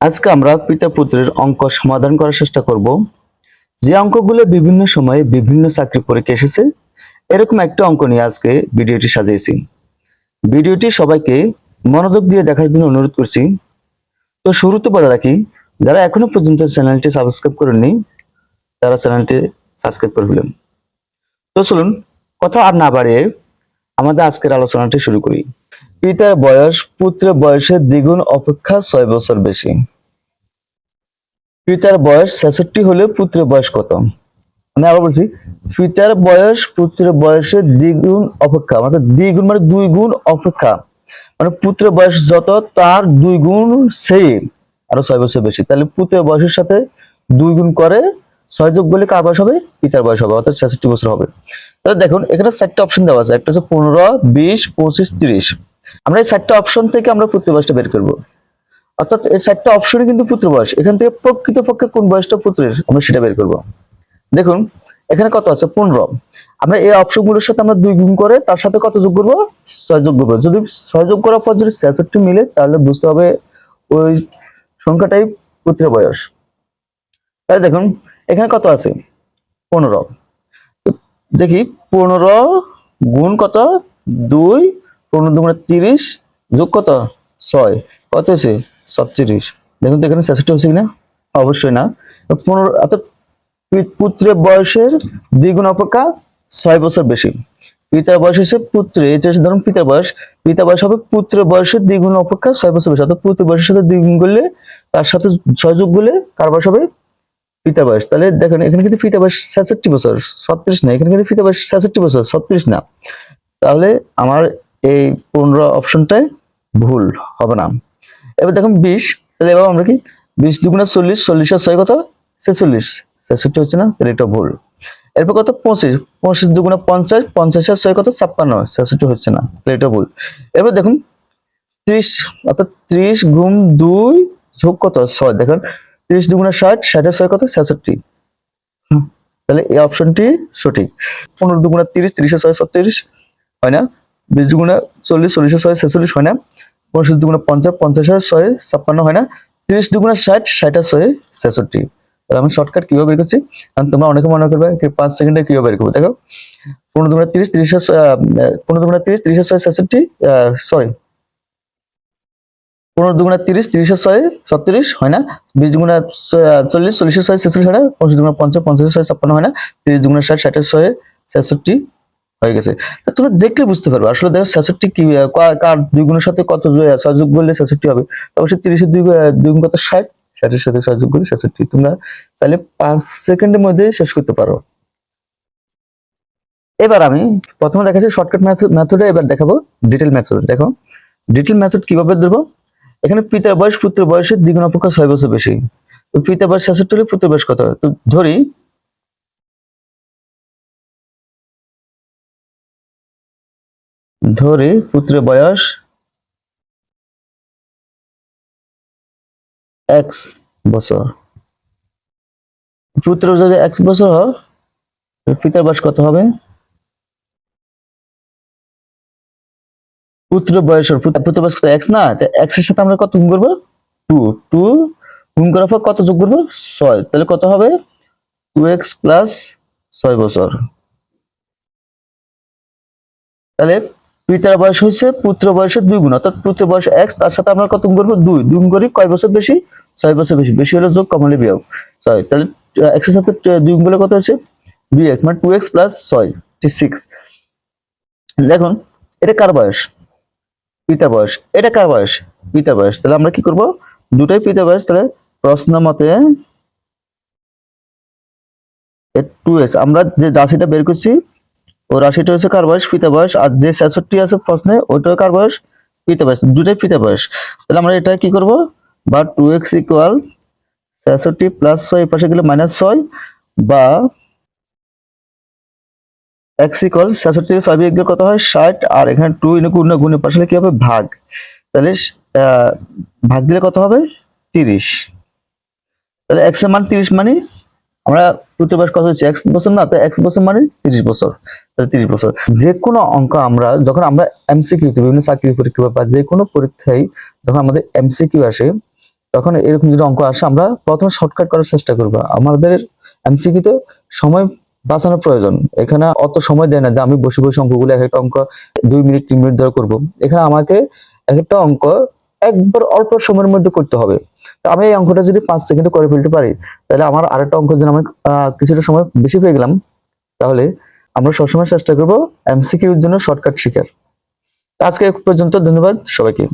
আজকে আমরা পিতা পুত্রের অঙ্ক সমাধান করার চেষ্টা করব। যে অঙ্কগুলো বিভিন্ন সময়ে বিভিন্ন চাকরি পরীক্ষা এসেছে, এরকম একটা অঙ্ক নিয়ে আজকে ভিডিওটি সাজিয়েছি। ভিডিওটি সবাইকে মনোযোগ দিয়ে দেখার জন্য অনুরোধ করছি। তো শুরুতে বলে রাখি, যারা এখনও পর্যন্ত চ্যানেলটি সাবস্ক্রাইব করেননি, তারা চ্যানেলটি সাবস্ক্রাইব করে ফেলুন। তো চলুন, কথা আর না বাড়িয়ে আমাদের আজকের আলোচনাটি শুরু করি। পিতার বয়স, পুত্রের বয়সের দ্বিগুণ অপেক্ষা ছয় বছর বেশি। পিতার বয়স ছেষট্টি হলে পুত্রের বয়স কত? আমি আবার বলছি, পিতার বয়স, পুত্রের বয়সের দ্বিগুণ অপেক্ষা মানে দ্বিগুণ মানে দুই গুণ অপেক্ষা। মানে পুত্রের বয়স যত, তার দুই গুণ সেম আরও ছয় বছর বেশি। তাহলে পুত্রের বয়সের সাথে দুই গুণ করে ছয় যোগ বলে কার বয়স হবে? পিতার বয়স হবে, অর্থাৎ ছেষট্টি বছর হবে। তাহলে দেখুন, এখানে চারটে অপশন দেওয়া আছে। একটা হচ্ছে পনেরো, বিশ, পঁচিশ, তিরিশ। আমরা এই চারটা অপশন থেকে আমরা পুত্র বয়সটা বের করব। অর্থাৎ এই চারটে অপশনই কিন্তু পুত্র বয়স এখান থেকে প্রকৃতপক্ষে কোন বয়সটা পুত্রের, আমরা সেটা বের করব। দেখুন, এখানে কত আছে? পনেরো। আমরা এই অপশনগুলোর সাথে আমরা দুই গুণ করে তার সাথে কত যোগ করব? ছয় যোগ করব। যদি ছয় যোগ করার পর যদি ছেষট্টি মিলে, তাহলে বুঝতে হবে ওই সংখ্যাটাই পুত্র বয়স তাহলে দেখুন, এখানে কত আছে? পনেরো। দেখি, পনেরো গুণ কত? দুই পনেরো দুগুণে তিরিশ যোগ কত? ছয়। কত হয়েছে? সবত্রিশ দেখুন তো এখানে ছেষট্টি হচ্ছে কিনা? অবশ্যই না। পনেরো অর্থাৎ পুত্রের বয়সের দ্বিগুণ অপেক্ষা ছয় বছর বেশি। পিতার বয়স হচ্ছে পুত্রে এটা হচ্ছে ধরুন পিতার বয়স পিতার বয়স হবে পুত্রের বয়সের দ্বিগুণ অপেক্ষা ছয় বছর বেশি। অর্থাৎ পুত্রের বয়সের সাথে দ্বিগুণ করলে তার সাথে ছয় যোগ করলে কার বয়স হবে? পিতার বয়স। তাহলে দেখেন, এখানে কিন্তু পিতার বয়স ছেষট্টি বছর, ছত্রিশ না, এখানে কিন্তু পিতার বয়স ছেষট্টি বছর, ছত্রিশ না। তাহলে আমার এই পনেরো অপশনটাই ভুল, হবে না। এবার দেখুন বিশ, তাহলে এবার আমরা কি? বিশ দুগুণে চল্লিশ চল্লিশের ছয় কত? ছেচল্লিশ। ছেষট্টি হচ্ছে না, তাহলে এটা ভুল। এরপর কত? পঁচিশ। পঁচিশ দুগুণে পঞ্চাশ পঞ্চাশের ছয় কত? ছাপ্পান্ন। ছেষট্টি হচ্ছে না, তাহলে এটা ভুল। এবার দেখুন ত্রিশ, অর্থাৎ ত্রিশ গুণ দুই যোগ কত? ছয়। দেখুন, ত্রিশ দুগুণে ষাট ষাটের ছয় কত? ছেষট্টি। তাহলে এই অপশনটি সঠিক। পনেরো দুগুণে তিরিশ তিরিশের ছয়, ছত্রিশ। হয় না? বিশ দুগুণে চল্লিশ চল্লিশের ছয় ছেচল্লিশ হয় না। পঁচিশ দুগুণে পঞ্চাশ পঞ্চাশের ছয় ছাপ্পান্ন হয় না। তিরিশ দুগুণে ষাট ষাটের ছয় ছেষট্টি। তাহলে আমি শর্টকাট কীভাবে বের করছি? কারণ তোমরা অনেকে মনে করবে পাঁচ সেকেন্ডে কীভাবে বের করব? দেখো পনেরো দুগুণে তিরিশ আহ, পনেরো দুগুণে তিরিশ তিরিশের ছয় ছেষট্টি সরি পনেরো দুগুণে তিরিশ তিরিশের ছয় ছত্রিশ হয় না। বিশ দুগুণে চল্লিশ চল্লিশের ছয় ছেচল্লিশ হয় না। পঁচিশ দুগুণে পঞ্চাশ পঞ্চাশের ছয় ছাপ্পান্ন হয় না। তিরিশ দুগুণে ষাট ষাটের ছয় ছেষট্টি হয়ে গেছে। তোমরা দেখলে বুঝতে পারবে। আসলে দেখো ছেষট্টি কি কার দুই গুণের সাথে কত যোগ- করলে ছেষট্টি হবে? অবশ্যই তিরিশের দুই দুই গুণ কত? ষাট। ষাটের সাথে যোগ করলে ছেষট্টি। তোমরা চাইলে পাঁচ সেকেন্ডের মধ্যে শেষ করতে পারো। এবার আমি প্রথমে দেখাচ্ছি শর্টকাট মেথডে এবার দেখাবো ডিটেল মেথড দেখো ডিটেল মেথড কীভাবে দেবো এখানে পিতার বয়স, পুত্রের বয়সের দ্বিগুণ অপেক্ষা ছয় বছর বেশি। তো পিতার বয়স ছেষট্টি হলে পুত্রের বয়স কত? ধরি ধরি পুত্রের বয়স এক্স বছর। পুত্র যদি এক্স বছর হয় পিতার বয়স কত হবে? পুত্র বয়সের পুত্র পুত্র বয়স এক্স না এক্সের সাথে আমরা কত গুণ করব? টু টু গুণ করার পর কত যোগ করব? ছয়। তাহলে কত হবে? টু এক্স প্লাস ছয় বছর। তাহলে পিতার বয়স হচ্ছে পুত্র বয়সের দুই গুণ, অর্থাৎ পুত্র বয়স এক্স তার সাথে আমরা কত করব? দুই। দুই করি কয় বছর বেশি? ছয় বছর বেশি। বেশি হলে যোগ কম হলে বিয়োগ। ছয়। তাহলে এক্সের সাথে দুই গুণ কত হচ্ছে দুই এক্স মানে টু এক্স প্লাস ছয় সিক্স দেখুন, এটা কার বয়স? পিতা বয়স। এটা কার বয়স? পিতা বয়স। তাহলে আমরা কি করব? দুটাই পিতা বয়স, তাহলে প্রশ্ন মতে টু এস আমরা যে রাশিটা বের করছি ও রাশিটা হচ্ছে কার বয়স? পিতা বয়স। আর যে ছেষট্টি আছে প্রশ্নে, ওইটাও কার বয়স? পিতা বয়স। দুটাই পিতা বয়স। তাহলে আমরা এটা কি করব? বা টু এক্স ইকুয়াল ছেষট্টি প্লাস ছয় পাশে গেলে মাইনাস ছয় বা এক্স ইকুয়াল ছেষট্টি ছয় বিয়োগ কত হয়? ষাট। আর এখানে টু ইনটু গুণ গুণের পাশে কি হবে? ভাগ। তাহলে ভাগ দিলে কত হবে? তিরিশ। তাহলে এক্সের মান তিরিশ মানে আমরা পুত্র বয়স কত হচ্ছে এক্স বছর না, তো এক্স বছর মানে তিরিশ বছর, তাহলে তিরিশ বছর। যে কোনো অঙ্ক আমরা, যখন আমরা এমসিকিউ বিভিন্ন চাকরি পরীক্ষা বা যে কোনো পরীক্ষায় যখন আমাদের এমসিকিউ আসে, তখন এরকম যদি অঙ্ক আসে, আমরা প্রথমে শর্টকাট করার চেষ্টা করব। আমাদের এমসিকিউ তে সময় বাঁচানোর প্রয়োজন। এখানে অত সময় দেয় না যে আমি বসে বসে অঙ্কগুলো এক একটা অঙ্ক দুই মিনিট, তিন মিনিট ধরে করব। এখানে আমাকে এক একটা অঙ্ক একবার অল্প সময়ের মধ্যে করতে হবে। তো আমি এই অঙ্কটা যদি পাঁচ সেকেন্ডে করে ফেলতে পারি, তাহলে আমার আরেকটা অঙ্ক যদি আমি কিছুটা সময় বেশি পেয়ে গেলাম, তাহলে আমরা সবসময় চেষ্টা করব এমসিকিউর জন্য শর্টকাট শিখার। আজকে পর্যন্ত, ধন্যবাদ সবাইকে।